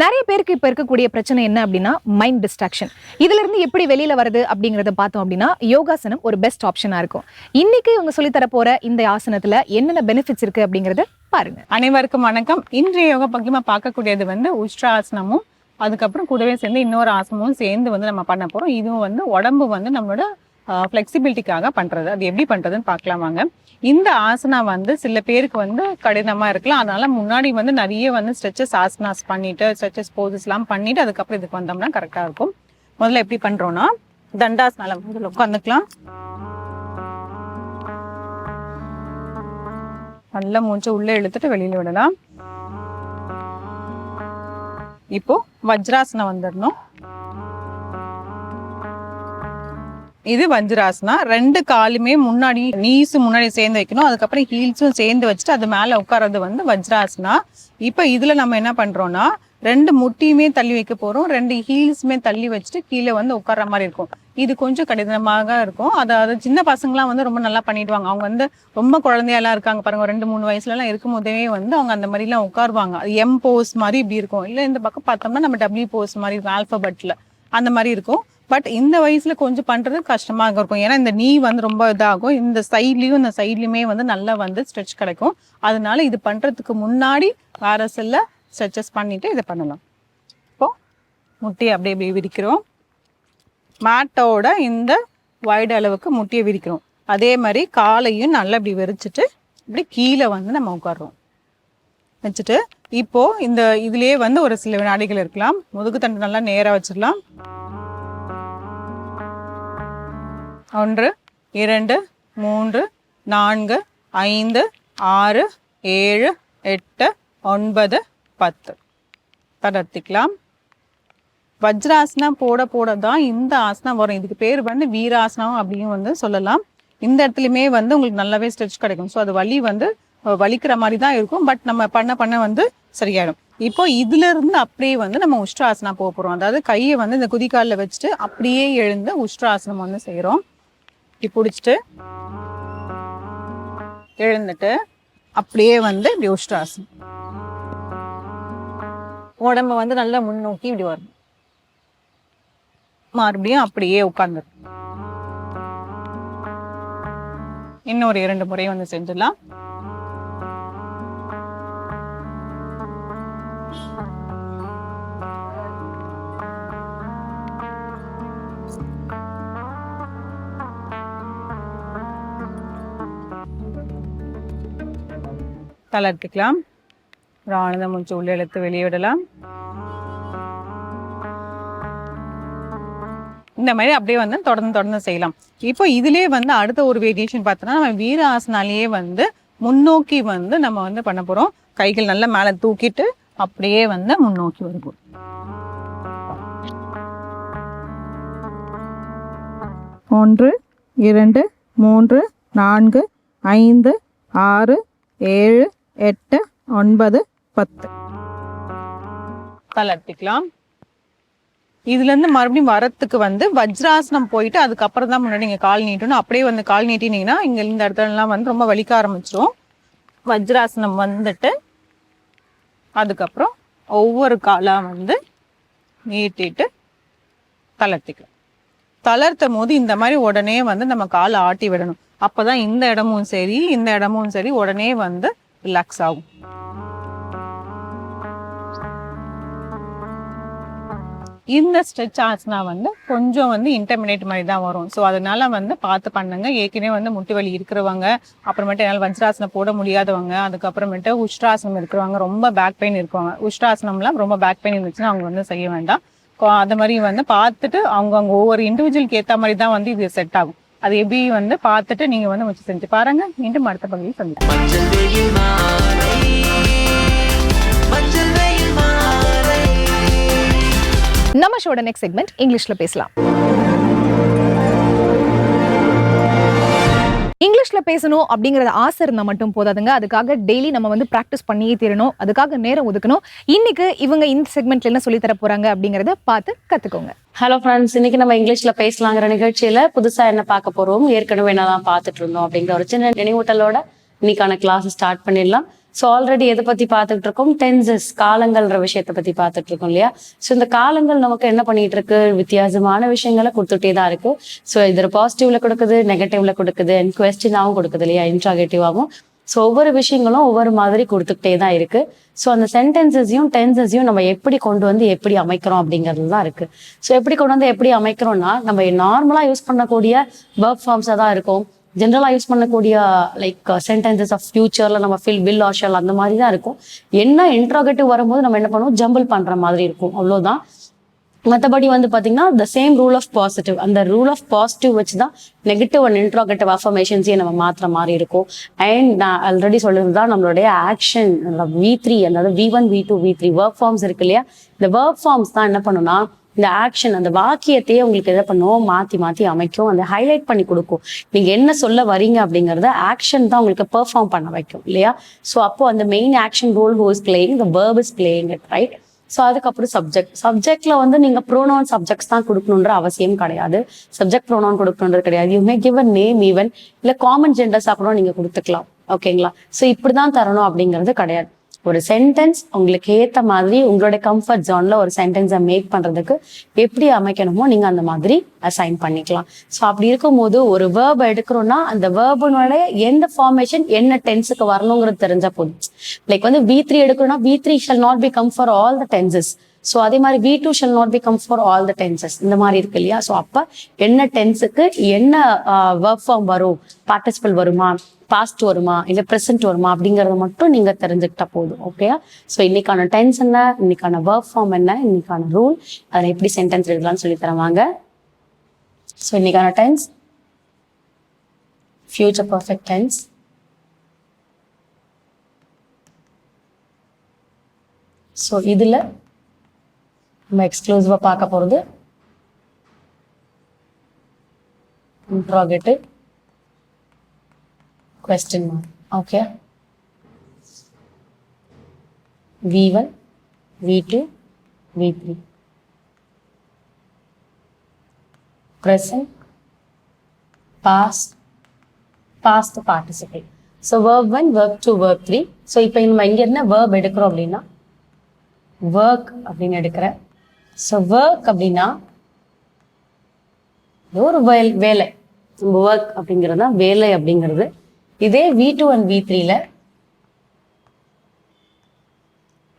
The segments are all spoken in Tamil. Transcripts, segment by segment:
நிறைய பேருக்கு இப்போ இருக்கக்கூடிய பிரச்சனை என்ன அப்படின்னா மைண்ட் டிஸ்ட்ராக்ஷன் இதுலருந்து எப்படி வெளியில் வருது அப்படிங்கிறத பார்த்தோம் அப்படின்னா யோகாசனம் ஒரு பெஸ்ட் ஆப்ஷனாக இருக்கும். இன்னைக்கு இவங்க சொல்லித்தர போகிற இந்த ஆசனத்தில் என்னென்ன பெனிஃபிட்ஸ் இருக்குது அப்படிங்கிறத பாருங்க. அனைவருக்கும் வணக்கம். இன்றைய யோகா பக்கியமா பார்க்கக்கூடியது வந்து உஷ்ட்ராசனமும் அதுக்கப்புறம் கூடவே சேர்ந்து இன்னொரு ஆசனமும் சேர்ந்து வந்து நம்ம பண்ண போகிறோம் இதுவும் வந்து உடம்பு வந்து நம்மளோட ஃப்ளெக்சிபிலிட்டிக்காக பண்ணுறது அது எப்படி பண்ணுறதுன்னு பார்க்கலாம் வாங்க. இந்த ஆசனா வந்து சில பேருக்கு வந்து கடினமா இருக்கலாம். அதனால முன்னாடி வந்து நிறைய வந்து ஸ்ட்ரெச்சஸ் ஆசனாஸ் பண்ணிட்டு ஸ்ட்ரெச்சஸ் போசஸ் எல்லாம் பண்ணிட்டு அதுக்கப்புறம் இதுக்கு வந்தோம்னா கரெக்டா இருக்கும். முதல்ல எப்படி பண்றோம்னா தண்டாசனால முதல்ல உட்காந்துக்கலாம். நல்லா மூஞ்ச உள்ள இழுத்துட்டு வெளியில விடலாம். இப்போ வஜ்ராசனம் வந்துடணும். இது வஜ்ராசனா ரெண்டு காலுமே முன்னாடி நீஸ் முன்னாடி சேர்ந்து வைக்கணும். அதுக்கப்புறம் ஹீல்ஸும் சேர்ந்து வச்சுட்டு அது மேலே உட்காரது வந்து வஜ்ராசனா இப்போ இதில் நம்ம என்ன பண்ணுறோன்னா ரெண்டு முட்டியுமே தள்ளி வைக்க போகிறோம் ரெண்டு ஹீல்ஸுமே தள்ளி வச்சுட்டு கீழே வந்து உட்கார்ற மாதிரி இருக்கும். இது கொஞ்சம் கடினமாக இருக்கும். அதாவது சின்ன பசங்களாம் வந்து ரொம்ப நல்லா பண்ணிடுவாங்க. அவங்க வந்து ரொம்ப குழந்தையெல்லாம் இருக்காங்க பாருங்க. ரெண்டு மூணு வயசுலலாம் இருக்கும் போதே வந்து அவங்க அந்த மாதிரிலாம் உட்காருவாங்க. அது எம் போஸ் மாதிரி இப்படி இருக்கும். இல்லை இந்த பக்கம் பார்த்தோம்னா நம்ம டபிள்யூ போஸ் மாதிரி இருக்கும் ஆல்பபெட்ல அந்த மாதிரி இருக்கும். பட் இந்த வயசுல கொஞ்சம் பண்றது கஷ்டமா இருக்கும். ஏன்னா இந்த நீ வந்து ரொம்ப இதாகும். இந்த சைட்லயும் இந்த சைட்லயுமே வந்து நல்லா வந்து ஸ்ட்ரெச் கிடைக்கும். அதனால இது பண்றதுக்கு முன்னாடி வேற ஸ்ட்ரெச்சஸ் பண்ணிட்டு இதை பண்ணலாம். இப்போ முட்டியை அப்படியே அப்படியே விரிக்கிறோம். மேட்டோட இந்த வைடு அளவுக்கு முட்டியை விரிக்கிறோம். அதே மாதிரி காலையும் நல்லா இப்படி விரிச்சிட்டு இப்படி கீழே வந்து நம்ம உட்காடுறோம் வச்சுட்டு இப்போ இந்த இதுலயே வந்து ஒரு சில வினாடிகள் இருக்கலாம். முதுகு தண்டு நல்லா நேராக வச்சிடலாம். ஒன்று இரண்டு மூன்று நான்கு ஐந்து ஆறு ஏழு எட்டு ஒன்பது பத்து. தளர்த்திக்கலாம். வஜ்ராசனம் போட போட தான் இந்த ஆசனம் வரும். இதுக்கு பேர் வந்து வீராசனம் அப்படின்னு வந்து சொல்லலாம். இந்த இடத்துலையுமே வந்து உங்களுக்கு நல்லாவே ஸ்ட்ரெச் கிடைக்கும். ஸோ அது வலி வந்து வலிக்கிற மாதிரி தான் இருக்கும். பட் நம்ம பண்ண பண்ண வந்து சரியாயிடும். இப்போ இதுல இருந்து அப்படியே வந்து நம்ம உஷ்ட்ராசனா போக போறோம். அதாவது கையை வந்து இந்த குதிக்காலில் வச்சுட்டு அப்படியே எழுந்து உஷ்ட்ராசனம் வந்து செய்கிறோம் இப்படி பிடிச்சிட்டு எழுந்துட்டு அப்படியே வந்து இப்படி உஷ்டாசம் உடம்ப வந்து நல்லா முன்னோக்கி இப்படி வரும். மறுபடியும் அப்படியே உட்கார்ந்து இன்னொரு இரண்டு முறை வந்து செஞ்சிடலாம். தளர்த்திக்கலாம் ஒரு ஆனந்த மூச்சு உள்ள இழுத்து வெளியிடலாம் இந்த மாதிரி அப்படியே வந்து தொடர்ந்து தொடர்ந்து செய்யலாம். இப்போ இதுலயே வந்து அடுத்த ஒரு வேரியேஷன் பார்த்தோம்னா நம்ம வீர ஆசனாலேயே வந்து முன்னோக்கி வந்து நம்ம வந்து பண்ண போறோம். கைகள் நல்லா மேல தூக்கிட்டு அப்படியே வந்து முன்னோக்கி வருவோம். ஒன்று இரண்டு மூன்று நான்கு ஐந்து ஆறு ஏழு எட்டு ஒன்பது பத்து. தளர்த்திக்கலாம் இதுலேருந்து மறுபடியும் வரத்துக்கு வந்து வஜ்ராசனம் போயிட்டு அதுக்கப்புறம் தான் முன்னாடி நீங்கள் கால் நீட்டணும். அப்படியே வந்து கால் நீட்டினீங்கன்னா இங்கே இந்த இடத்துலலாம் வந்து ரொம்ப வலிக்க ஆரம்பிச்சிடும் வஜ்ராசனம் வந்துட்டு அதுக்கப்புறம் ஒவ்வொரு காலாக வந்து நீட்டிட்டு தளர்த்திக்கலாம் தளர்த்தும் போது இந்த மாதிரி உடனே வந்து நம்ம காலை ஆட்டி விடணும். அப்போ தான் இந்த இடமும் சரி இந்த இடமும் சரி உடனே வந்து ரிலாக்ஸ் ஆகும் இந்த ஸ்ட்ரெச் ஆச்சுனா வந்து கொஞ்சம் வந்து இன்டர்மினேட் மாதிரி தான் வரும். ஸோ அதனால வந்து பார்த்து பண்ணுங்க. ஏற்கனவே வந்து முட்டு வலி இருக்கிறவங்க அப்புறமேட்டு என்னால் வஜ்ராசனம் போட முடியாதவங்க அதுக்கப்புறமேட்டு உஷ்ட்ராசனம் இருக்கிறவங்க ரொம்ப பேக் பெயின் இருக்குவாங்க உஷ்ட்ராசனம்லாம் ரொம்ப பேக் பெயின் இருந்துச்சுன்னா அவங்க வந்து செய்ய வேண்டாம். கொ- மாதிரி வந்து பார்த்துட்டு அவங்க அவங்க ஒவ்வொரு இண்டிவிஜுவலுக்கு ஏற்ற மாதிரி தான் வந்து இது செட் ஆகும். அது எப்படி வந்து பார்த்துட்டு நீங்கள் வந்து முயற்சி செஞ்சு பாருங்க. மீண்டும் அடுத்த பகுதியில் சந்திக்கலாம் நம்ம ஷோட நெக்ஸ்ட் செக்மெண்ட் இங்கிலீஷில் பேசலாம். இங்கிலீஷில் பேசணும் அப்படிங்கறது ஆசை இருந்தால் மட்டும் போதாதுங்க. அதுக்காக டெய்லி நம்ம வந்து ப்ராக்டிஸ் பண்ணியே தீரணும். அதுக்காக நேரம் ஒதுக்கணும். இன்னைக்கு இவங்க இந்த செக்மெண்ட்ல என்ன சொல்லி தர போறாங்க அப்படிங்கறத பார்த்து கத்துக்கோங்க. ஹலோ ஃப்ரெண்ட்ஸ் இன்னைக்கு நம்ம இங்கிலீஷ்ல பேசலாங்கிற நிகழ்ச்சியில புதுசா என்ன பார்க்க போறோம்? ஏற்கனவே என்னதான் பார்த்துட்டு இருந்தோம் அப்படிங்கிற ஒரு சின்ன நினைவூட்டலோட இன்னைக்கான கிளாஸ் ஸ்டார்ட் பண்ணிடலாம். ஸோ ஆல்ரெடி எதை பற்றி பார்த்துட்டு இருக்கோம் டென்சஸ் காலங்கள்ன்ற விஷயத்தை பற்றி பார்த்துட்டு இருக்கோம் இல்லையா? ஸோ இந்த காலங்கள் நமக்கு என்ன பண்ணிட்டு இருக்கு வித்தியாசமான விஷயங்களை கொடுத்துட்டே தான் இருக்கு. ஸோ இதில் பாசிட்டிவ்ல கொடுக்குது நெகட்டிவ்ல கொடுக்குது அண்ட் கொஸ்டினாகவும் கொடுக்குது இல்லையா? இன்ட்ராகேட்டிவாகவும் ஸோ ஒவ்வொரு விஷயங்களும் ஒவ்வொரு மாதிரி கொடுத்துக்கிட்டே தான் இருக்கு. ஸோ அந்த சென்டென்சஸையும் டென்சஸையும் நம்ம எப்படி கொண்டு வந்து எப்படி அமைக்கிறோம் அப்படிங்கிறது தான் இருக்கு. ஸோ எப்படி கொண்டு வந்து எப்படி அமைக்கிறோம்னா நம்ம நார்மலாக யூஸ் பண்ணக்கூடிய ஒர்க் ஃபார்ம்ஸாக தான் இருக்கும். ஜென்ரலாக யூஸ் பண்ணக்கூடிய லைக் சென்டென்சஸ் ஆஃப் ஃபியூச்சரில் நம்ம ஃபில் வில் ஆஷல் அந்த மாதிரி தான் இருக்கும். என்ன இன்ட்ராகேட்டிவ் வரும்போது நம்ம என்ன பண்ணுவோம்? ஜம்பிள் பண்ணுற மாதிரி இருக்கும். அவ்வளோதான் மற்றபடி வந்து பார்த்தீங்கன்னா the same rule of positive அந்த ரூல் ஆஃப் பாசிட்டிவ் வச்சு தான் நெகட்டிவ் அண்ட் இன்ட்ராகேட்டிவ் அஃபர்மேஷன்ஸையும் நம்ம மாற்றுற மாதிரி இருக்கும். அண்ட் நான் ஆல்ரெடி சொல்லியிருந்தது தான் நம்மளுடைய ஆக்ஷன் வி த்ரீ அதாவது V one V two V three work forms இருக்கு இல்லையா? இந்த ஒர்க் ஃபார்ம்ஸ் தான் என்ன பண்ணுன்னா இந்த ஆக்ஷன் அந்த வாக்கியத்தையே உங்களுக்கு எதை பண்ணுவோம் மாற்றி மாற்றி அமைக்கும். அந்த ஹைலைட் பண்ணி கொடுக்கும். நீங்கள் என்ன சொல்ல வரீங்க அப்படிங்கிறத ஆக்ஷன் தான் உங்களுக்கு பெர்ஃபார்ம் பண்ண வைக்கும் இல்லையா? ஸோ அப்போ அந்த main action role who's playing the verb is playing it right so அதுக்கப்புறம் சப்ஜெக்ட் சப்ஜெக்ட்ல வந்து நீங்க ப்ரோனவுன் சப்ஜெக்ட்ஸ் தான் கொடுக்கணுன்ற அவசியம் கிடையாது. சப்ஜெக்ட் ப்ரோனவுன் கொடுக்கணுன்றது கிடையாது. You may give a name even இல்லை காமன் ஜெண்டர்ஸாக கூட நீங்க கொடுத்துக்கலாம். ஓகேங்களா ஸோ இப்படிதான் தரணும் அப்படிங்கிறது கிடையாது. ஒரு சென்டென்ஸ் உங்களுக்கு ஏத்த மாதிரி உங்களுடைய கம்ஃபர்ட் ஜோன்ல ஒரு சென்டென்ஸை மேக் பண்றதுக்கு எப்படி அமைக்கணுமோ நீங்க அந்த மாதிரி அசைன் பண்ணிக்கலாம். ஸோ அப்படி இருக்கும்போது ஒரு வேர்ப் எடுக்கிறோம்னா அந்த வேர்பனுடைய எந்த ஃபார்மேஷன் என்ன டென்ஸுக்கு வரணுங்கிறது தெரிஞ்சா போதும். லைக் வந்து வி த்ரீ எடுக்கணும்னா V three shall not be come for all the tenses so அதே மாதிரி V two shall not be come for all the tenses இந்த மாதிரி இருக்கு இல்லையா? ஸோ அப்போ என்ன டென்ஸுக்கு என்ன ஒர்க் ஃபார்ம் வரும்? பார்ட்டிசிபல் வருமா? பாஸ்ட் வருமா? இல்லை ப்ரெசென்ட் வருமா? அப்படிங்கறத மட்டும் நீங்கள் தெரிஞ்சுக்கிட்டா போதும். ஓகேயா ஸோ இன்னைக்கான டென்ஸ் என்ன? இன்னைக்கான ஒர்க் ஃபார்ம் என்ன? இன்னைக்கான ரூல் அதில் எப்படி சென்டென்ஸ் எழுதலாம்னு சொல்லி தருவாங்க. ஸோ இன்னைக்கான tense future perfect tense so இதில் நம்ம எக்ஸ்க்ளூசிவாக பார்க்க போகிறது interrogative question mark okay v1 v2 v3 present past past participle so verb 1 verb 2 verb 3 so இப்போ நம்ம இங்க என்ன verb எடுக்கிறோம் அப்படின்னா work அப்படின்னு எடுக்கிறேன் ஸோ ஒர்க் அப்படின்னா ஒரு வேல்- வேலை ஒர்க் அப்படிங்கிறது தான் வேலை அப்படிங்கிறது. இதே வி டூ அண்ட் வி த்ரீல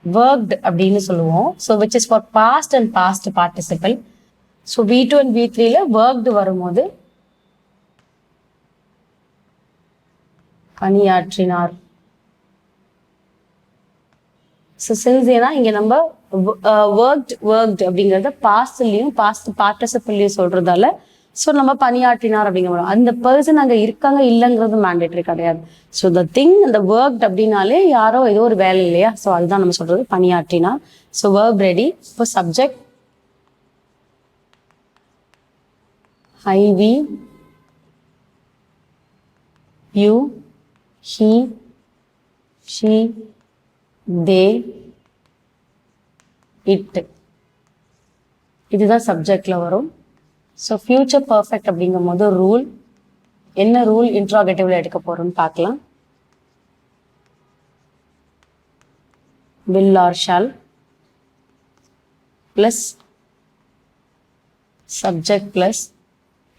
ஒர்க்ட் அப்படின்னு சொல்லுவோம். So which is for past and past participle so V two and V த்ரீல ஒர்க்டு வரும்போது பணியாற்றினார். ஸோ சின்ஸ் ஏன்னா இங்க நம்ம ஒர்க்ட் ஒர்க்ட் uh, அப்படிங்கறத பாஸ்ட்லயும் பாஸ்ட் பார்ட்டிசிபிள்லயும் சொல்றதால ஸோ நம்ம பணியாற்றினார் அப்படிங்கிற அந்த பர்சன் அங்கே இருக்காங்க இல்லைங்கிறது மேண்டேட்டரி கிடையாது. ஸோ த திங் அந்த ஒர்க்ட் அப்படின்னாலே யாரோ ஏதோ ஒரு வேலை இல்லையா? ஸோ அதுதான் நம்ம சொல்றது பணியாற்றினார். ஸோ ஒர்க் ரெடி இப்போ subject I we you he she they it இதுதான் சப்ஜெக்டில் வரும் ஸோ ஃப்யூச்சர் பர்ஃபெக்ட் அப்படிங்கும் போது ரூல் என்ன ரூல் இன்ட்ராகேட்டிவ்ல எடுக்க போகிறோம்னு பார்க்கலாம் will or shall plus subject plus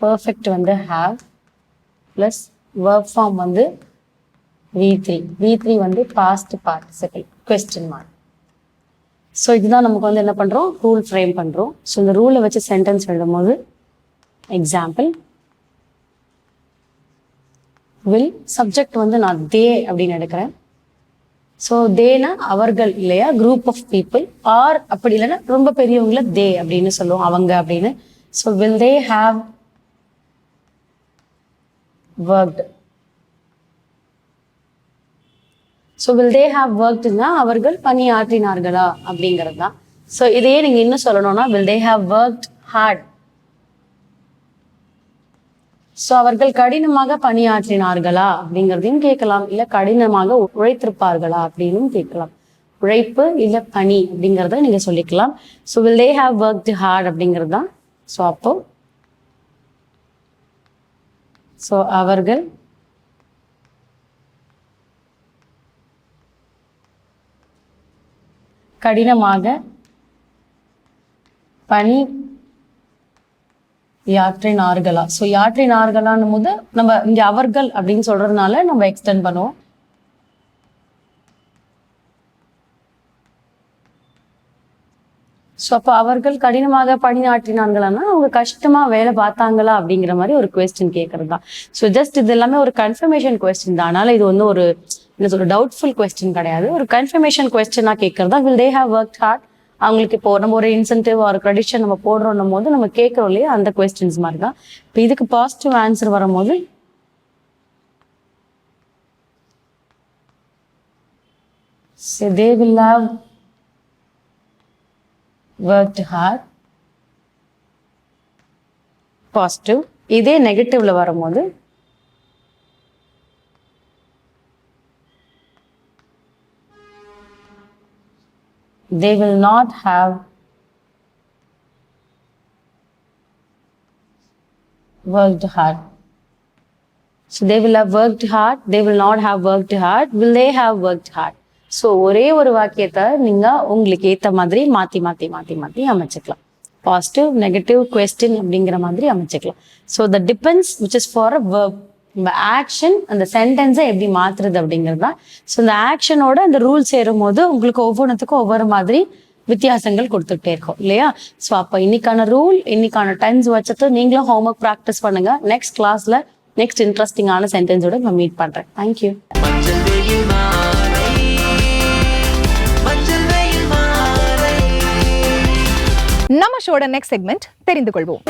perfect வந்து have plus ஒர்க் ஃபார்ம் வந்து V3 V3 வந்து past participle question mark so இதுதான் நமக்கு வந்து என்ன பண்ணுறோம் ரூல் ஃப்ரேம் பண்ணுறோம் ஸோ இந்த ரூலை வச்சு சென்டென்ஸ் எழுதும் போது எக்ஸாம்பிள் வில் சப்ஜெக்ட் வந்து நான் தே அப்படின்னு எடுக்கிறேன். ஸோ தேனா அவர்கள் இல்லையா? குரூப் ஆஃப் பீப்புள் ஆர் அப்படி இல்லைன்னா ரொம்ப பெரியவங்கள தே அப்படின்னு சொல்லுவோம் அவங்க அப்படின்னு. So will they have worked so will they have ஒர்க்டுனா அவர்கள் பணியாற்றினார்களா? அப்படிங்கிறது தான் ஸோ இதையே நீங்கள் இன்னும் சொல்லணும்னா will they have worked hard so அவர்கள் கடினமாக பணியாற்றினார்களா? அப்படிங்கிறதையும் கேட்கலாம். இல்லை கடினமாக உழைத்திருப்பார்களா? அப்படின்னும் கேட்கலாம். உழைப்பு இல்லை பணி அப்படிங்கிறத நீங்கள் சொல்லிக்கலாம். So will they have work hard அப்படிங்கிறது தான் ஸோ அப்போ ஸோ அவர்கள் கடினமாக பணி யாற்றினார்களா ஸோ யாற்றினார்களான்னு போது நம்ம இங்கே அவர்கள் அப்படின்னு சொல்றதுனால நம்ம எக்ஸ்டெண்ட் பண்ணுவோம். ஸோ அப்போ அவர்கள் கடினமாக பணியாற்றினார்களான்னா அவங்க கஷ்டமா வேலை பார்த்தாங்களா அப்படிங்கிற மாதிரி ஒரு கொஸ்டின் கேட்கறது தான் ஸோ ஜஸ்ட் இது எல்லாமே ஒரு கன்ஃபர்மேஷன் கொஸ்டின் தான். அதனால இது வந்து ஒரு என்ன சொல்ற டவுட்ஃபுல் கொஸ்டின் கிடையாது. ஒரு கன்ஃபர்மேஷன் கொஸ்டினாக கேட்கறதா will they have work hard அவங்களுக்கு இப்போ நம்ம ஒரு இன்சென்டிவ் ஒரு க்ரெடிஷன் நம்ம போடுறோம் போது நம்ம கேட்குறோம் இல்லையா அந்த கொஸ்டின்ஸ் மாதிரி தான் இப்போ இதுக்கு பாசிட்டிவ் ஆன்சர் வரும்போது So they will have worked hard. Positive இதே நெகட்டிவ்ல வரும்போது they will not have worked hard. So they will have worked hard, they will not have worked hard, will they have worked hard? So ஒரே ஒரு வாக்கியத்தை நீங்கள் உங்களுக்கு ஏற்ற மாதிரி மாற்றி மாற்றி மாற்றி மாற்றி அமைச்சிக்கலாம் பாசிட்டிவ் நெகட்டிவ் கொஸ்டின் அப்படிங்கிற மாதிரி அமைச்சிக்கலாம் so the depends which is for a verb நம்ம ஆக்ஷன் அந்த சென்டென்ஸை எப்படி மாத்துறது அப்படிங்கிறது தான் ஸோ இந்த ஆக்ஷனோட அந்த ரூல் சேரும் போது உங்களுக்கு ஒவ்வொன்றுத்துக்கும் ஒவ்வொரு மாதிரி வித்தியாசங்கள் கொடுத்துட்டே இருக்கும் இல்லையா? ஸோ அப்போ இன்னைக்கான ரூல் இன்னைக்கான டென்ஸ் வச்சது நீங்களும் ஹோம்ஒர்க் ப்ராக்டிஸ் பண்ணுங்க. நெக்ஸ்ட் கிளாஸ்ல நெக்ஸ்ட் இன்ட்ரெஸ்டிங்கான சென்டென்ஸோட நான் மீட் பண்றேன். தேங்க்யூ நம்ம ஷோட நெக்ஸ்ட் செக்மெண்ட் தெரிந்து கொள்வோம்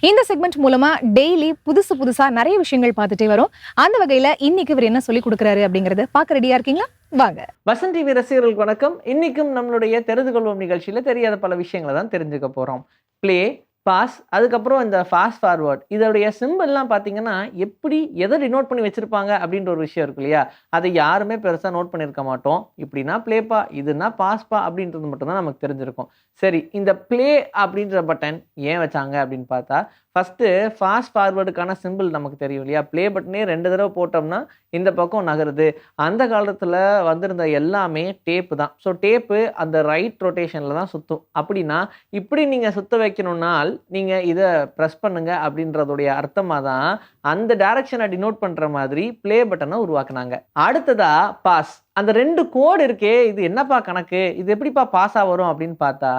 இந்த செக்மெண்ட் மூலமா டெய்லி புதுசு புதுசா நிறைய விஷயங்கள் பார்த்துட்டே வரும். அந்த வகையில இன்னைக்கு இவர் என்ன சொல்லி கொடுக்குறாரு அப்படிங்கறத பார்க்க ரெடியா இருக்கீங்களா? வாங்க. வசந்த் டிவி ரசிகர்களுக்கு வணக்கம். இன்னைக்கும் நம்மளுடைய தெரிந்து கொள்வோம் நிகழ்ச்சியில தெரியாத பல விஷயங்களை தான் தெரிஞ்சுக்க போறோம். ப்ளே பாஸ் அதுக்கப்புறம் இந்த ஃபாஸ்ட் ஃபார்வர்ட் இதோடைய சிம்பிள்லாம் பார்த்தீங்கன்னா எப்படி எதை டினோட் பண்ணி வச்சுருப்பாங்க அப்படின்ற ஒரு விஷயம் இருக்கு இல்லையா? அதை யாருமே பெருசாக நோட் பண்ணியிருக்க மாட்டோம். இப்படின்னா ப்ளேப்பா இதுனா பாஸ்பா அப்படின்றது மட்டும்தான் நமக்கு தெரிஞ்சிருக்கும். சரி இந்த ப்ளே அப்படின்ற பட்டன் ஏன் வச்சாங்க அப்படின்னு பார்த்தா ஃபஸ்ட்டு ஃபாஸ்ட் ஃபார்வர்டுக்கான சிம்பிள் நமக்கு தெரியும் இல்லையா? ப்ளே பட்டனே ரெண்டு தடவை போட்டோம்னா இந்த பக்கம் நகருது. அந்த காலத்தில் வந்திருந்த எல்லாமே டேப்பு தான். ஸோ டேப்பு அந்த ரைட் ரொட்டேஷனில் தான் சுற்றும் அப்படின்னா இப்படி நீங்கள் சுற்ற வைக்கணும்னால் நீங்கள் இதை ப்ரெஸ் பண்ணுங்க அப்படின்றதுடைய அர்த்தமாக தான் அந்த டைரக்ஷனை டினோட் பண்ணுற மாதிரி ப்ளே பட்டனை உருவாக்குனாங்க. அடுத்ததா பாஸ் அந்த ரெண்டு கோடு இருக்கே இது என்னப்பா கணக்கு? இது எப்படிப்பா பாஸாக வரும் அப்படின்னு பார்த்தா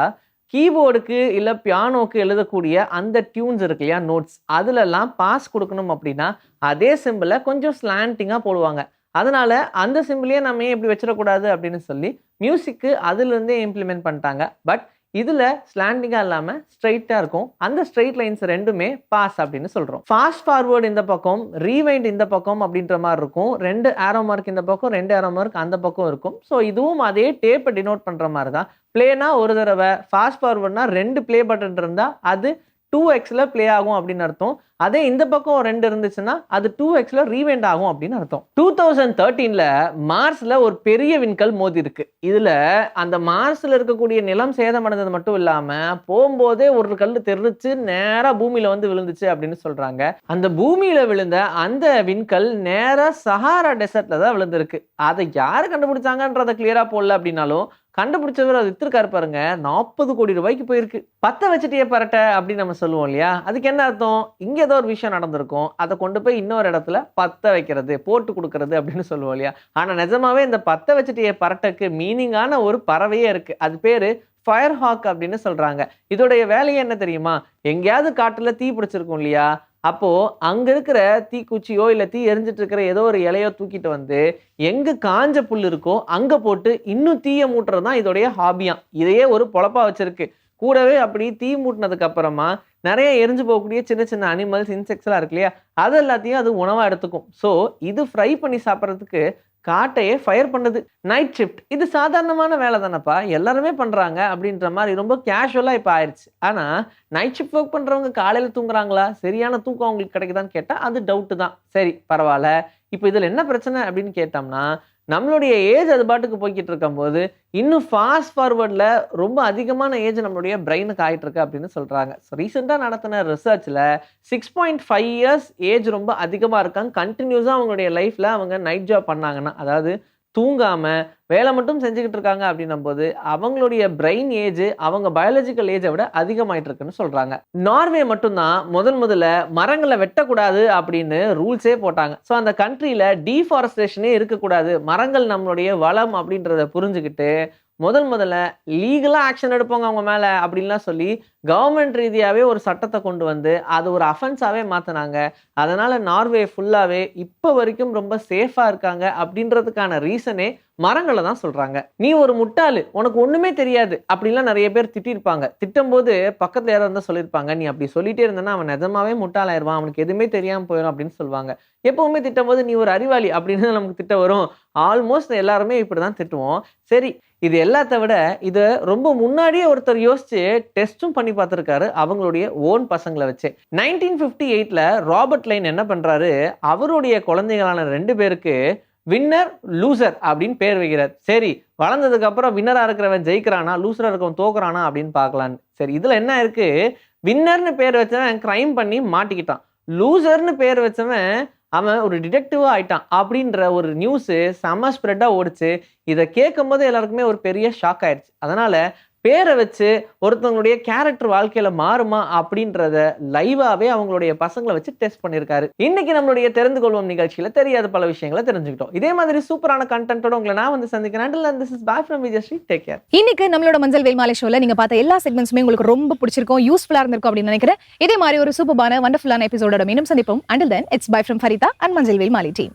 கீபோர்டுக்கு இல்லை பியானோக்கு எழுதக்கூடிய அந்த டியூன்ஸ் இருக்கு இல்லையா நோட்ஸ் அதுலலாம் பாஸ் கொடுக்கணும் அப்படின்னா அதே சிம்பிளை கொஞ்சம் ஸ்லாண்டிங்காக போடுவாங்க. அதனால அந்த சிம்பிளையே நம்ம ஏன் இப்படி வச்சிடக்கூடாது அப்படின்னு சொல்லி மியூசிக்கு அதுலேருந்தே இம்ப்ளிமெண்ட் பண்ணிட்டாங்க. பட் இதில் ஸ்லாண்டிங்காக இல்லாமல் ஸ்ட்ரைட்டாக இருக்கும். அந்த ஸ்ட்ரைட் லைன்ஸ் ரெண்டுமே பாஸ் அப்படின்னு சொல்கிறோம் ஃபாஸ்ட் ஃபார்வர்டு இந்த பக்கம் ரீவைண்ட் இந்த பக்கம் அப்படின்ற மாதிரி இருக்கும். ரெண்டு ஆரோ மார்க் இந்த பக்கம் ரெண்டு ஆரோ மார்க் அந்த பக்கம் இருக்கும். ஸோ இதுவும் அதே டேப்பை டினோட் பண்ணுற மாதிரி தான். பிளேனா ஒரு தடவை ஃபாஸ்ட் ஃபார்வர்ட்னா ரெண்டு ப்ளே பட்டன் இருந்தால் அது டூ எக்ஸில் ப்ளே ஆகும் அப்படின்னு அர்த்தம். அதே இந்த பக்கம் ரெண்டு இருந்துச்சுன்னா அது டூ எக்ஸில் ரீவெண்ட் ஆகும் அப்படின்னு அர்த்தம். டூ தௌசண்ட் தேர்ட்டீனில் மார்ஸில் ஒரு பெரிய விண்கல் மோதி இருக்கு. இதில் அந்த மார்ஸில் இருக்கக்கூடிய நிலம் சேதமடைந்தது மட்டும் இல்லாமல் போகும்போதே ஒரு கல் தெரிச்சு நேராக பூமியில் வந்து விழுந்துச்சு அப்படின்னு சொல்கிறாங்க அந்த பூமியில் விழுந்த அந்த விண்கல் நேராக சஹாரா டெசர்ட்டில் தான் விழுந்திருக்கு. அதை யார் கண்டுபிடிச்சாங்கன்றதை கிளியராக போடல அப்படின்னாலும் கண்டுபிடிச்சவர் அது வித்திருக்காரு பாருங்க. நாற்பது கோடி ரூபாய்க்கு போயிருக்கு. பத்த வச்சுட்டே பரட்டை அப்படின்னு நம்ம சொல்லுவோம் இல்லையா? அதுக்கு என்ன அர்த்தம்? இங்க ஏதோ ஒரு விஷயம் நடந்திருக்கும் அதை கொண்டு போய் இன்னொரு இடத்துல பத்த வைக்கிறது போட்டு கொடுக்கறது அப்படின்னு சொல்லுவோம் இல்லையா? ஆனால் நிஜமாவே இந்த பத்த வச்சுட்டே பரட்டக்கு மீனிங்கான ஒரு பறவையே இருக்கு. அது பேரு ஃபயர் ஹாக் அப்படின்னு சொல்றாங்க. இதோடைய வேலையே என்ன தெரியுமா? எங்கேயாவது காட்டுல தீ பிடிச்சிருக்கும் இல்லையா? அப்போ அங்க இருக்கிற தீக்குச்சியோ இல்ல தீ எரிஞ்சிட்டு இருக்கிற ஏதோ ஒரு இலையோ தூக்கிட்டு வந்து எங்க காஞ்ச புல் இருக்கோ அங்க போட்டு இன்னும் தீய மூட்டுறது தான் இதோடைய ஹாபியாம் இதையே ஒரு பொழப்பா வச்சிருக்கு. கூடவே அப்படி தீ மூட்டினதுக்கு அப்புறமா நிறைய எரிஞ்சு போகக்கூடிய சின்ன சின்ன அனிமல்ஸ் இன்செக்ட்ஸ்லாம் இருக்கு இல்லையா? அது எல்லாத்தையும் அது உணவாக எடுத்துக்கும். ஸோ இது ஃப்ரை பண்ணி சாப்பிட்றதுக்கு காட்டையே ஃபயர் பண்ணுது. நைட் ஷிஃப்ட் இது சாதாரணமான வேலை தானப்பா. எல்லாருமே பண்ணுறாங்க அப்படின்ற மாதிரி ரொம்ப கேஷுவலாக இப்போ ஆயிடுச்சு ஆனால் நைட் ஷிஃப்ட் ஒர்க் பண்ணுறவங்க காலையில் தூங்குறாங்களா? சரியான தூக்கம் அவங்களுக்கு கிடைக்குதான்னு கேட்டால் அது டவுட்டு தான். சரி பரவாயில்ல. இப்போ இதில் என்ன பிரச்சனை அப்படின்னு கேட்டோம்னா நம்மளுடைய ஏஜ் அது பாட்டுக்கு போய்கிட்டு இருக்கும்போது இன்னும் ஃபாஸ்ட் ஃபார்வர்டில் ரொம்ப அதிகமான ஏஜ் நம்மளுடைய பிரெயினுக்கு ஆகிட்டு இருக்கு அப்படின்னு சொல்கிறாங்க ஸோ ரீசெண்டாக நடத்தின ரிசர்ச்சில் six point five years age ரொம்ப அதிகமாக இருக்காங்க கண்டினியூஸாக அவங்களுடைய லைஃப்பில் அவங்க நைட் ஜாப் பண்ணாங்கன்னா அதாவது தூங்காமல் வேலை மட்டும் செஞ்சுக்கிட்டு இருக்காங்க அப்படின்னும் போது அவங்களுடைய பிரெயின் ஏஜ் அவங்க பயாலஜிக்கல் ஏஜை விட அதிகமாயிட்டு இருக்குன்னு சொல்றாங்க. நார்வே மட்டும்தான் முதன் முதல்ல மரங்களை வெட்டக்கூடாது அப்படின்னு ரூல்ஸே போட்டாங்க. ஸோ அந்த கண்ட்ரியில டீஃபாரஸ்டேஷனே இருக்கக்கூடாது. மரங்கள் நம்மளுடைய வளம் அப்படின்றத புரிஞ்சுக்கிட்டு முதல் முதல்ல லீகலாக ஆக்ஷன் எடுப்பாங்க அவங்க மேலே அப்படின்லாம் சொல்லி கவர்மெண்ட் ரீதியாகவே ஒரு சட்டத்தை கொண்டு வந்து அது ஒரு அஃபென்ஸாகவே மாற்றினாங்க அதனால் நார்வே ஃபுல்லாகவே இப்போ வரைக்கும் ரொம்ப சேஃபாக இருக்காங்க அப்படின்றதுக்கான ரீசனே மரங்களை தான் சொல்கிறாங்க நீ ஒரு முட்டாளு உனக்கு ஒன்றுமே தெரியாது அப்படின்லாம் நிறைய பேர் திட்டிருப்பாங்க. திட்டும்போது பக்கத்தில் யாராவது இருந்தால் சொல்லியிருப்பாங்க நீ அப்படி சொல்லிட்டே இருந்தேன்னா அவன் நிஜமாவே முட்டாளாயிருவான் அவனுக்கு எதுவுமே தெரியாமல் போயிடும் அப்படின்னு சொல்லுவாங்க. எப்பவுமே திட்டும்போது நீ ஒரு அறிவாளி அப்படின்னு நமக்கு திட்டம் வரும். ஆல்மோஸ்ட் எல்லாருமே இப்படி தான் திட்டுவோம். சரி இது எல்லாத்த விட இதை ரொம்ப முன்னாடியே ஒருத்தர் யோசிச்சு டெஸ்ட்டும் பண்ணி பார்த்துருக்காரு அவங்களுடைய ஓன் பசங்களை வச்சு. நைன்டீன் ஃபிஃப்டி எயிட்டில் ராபர்ட் லைன் என்ன பண்ணுறாரு அவருடைய குழந்தைகளான ரெண்டு பேருக்கு வின்னர் லூசர் அப்படின்னு பேர் வைக்கிறார். சரி வளர்ந்ததுக்கு அப்புறம் வின்னராக இருக்கிறவன் ஜெயிக்கிறானா? லூசராக இருக்கவன் தோக்குறானா? அப்படின்னு பார்க்கலான்னு. சரி இதில் என்ன இருக்குது வின்னர்னு பேர் வச்சவன் கிரைம் பண்ணி மாட்டிக்கிட்டான். லூசர்னு பேர் வச்சவன் அவன் ஒரு டிடெக்டிவாக ஆயிட்டான் அப்படின்ற ஒரு நியூஸு செம ஸ்ப்ரெட்டாக ஓடிச்சு. இதை கேட்கும் போது எல்லாருக்குமே ஒரு பெரிய ஷாக் ஆயிடுச்சு. அதனால பேரை வச்சு ஒருத்தவங்களுடைய கேரக்டர் வாழ்க்கையில மாறுமா அப்படின்றத லைவாவே அவங்களுடைய பசங்களை வச்சு டெஸ்ட் பண்ணியிருக்காரு இன்னைக்கு நம்மளுடைய தெரிந்து கொள்வோம் நிகழ்ச்சியில தெரியாத பல விஷயங்களை தெரிஞ்சுக்கிட்டோம். இதே மாதிரி சூப்பரான கண்டென்ட்டோட உங்களை நான் வந்து சந்திக்கிறேன். This is bye from Vijayasri take care இன்னைக்கு நம்மளோட மஞ்சள் வேல்மாலை ஷோல நீங்க பார்த்த எல்லா செக்மெண்ட்ஸுமே உங்களுக்கு ரொம்ப பிடிச்சிருக்கும் யூஸ்ஃபுல்லா இருந்திருக்கும் அப்படின்னு நினைக்கிறேன். இதே மாதிரி ஒரு சூப்பரான வண்டர்ஃபுல்லான எபிசோடோட மீண்டும் சந்திப்போம். Until then it's bye from Farida and Manjal Velmalai team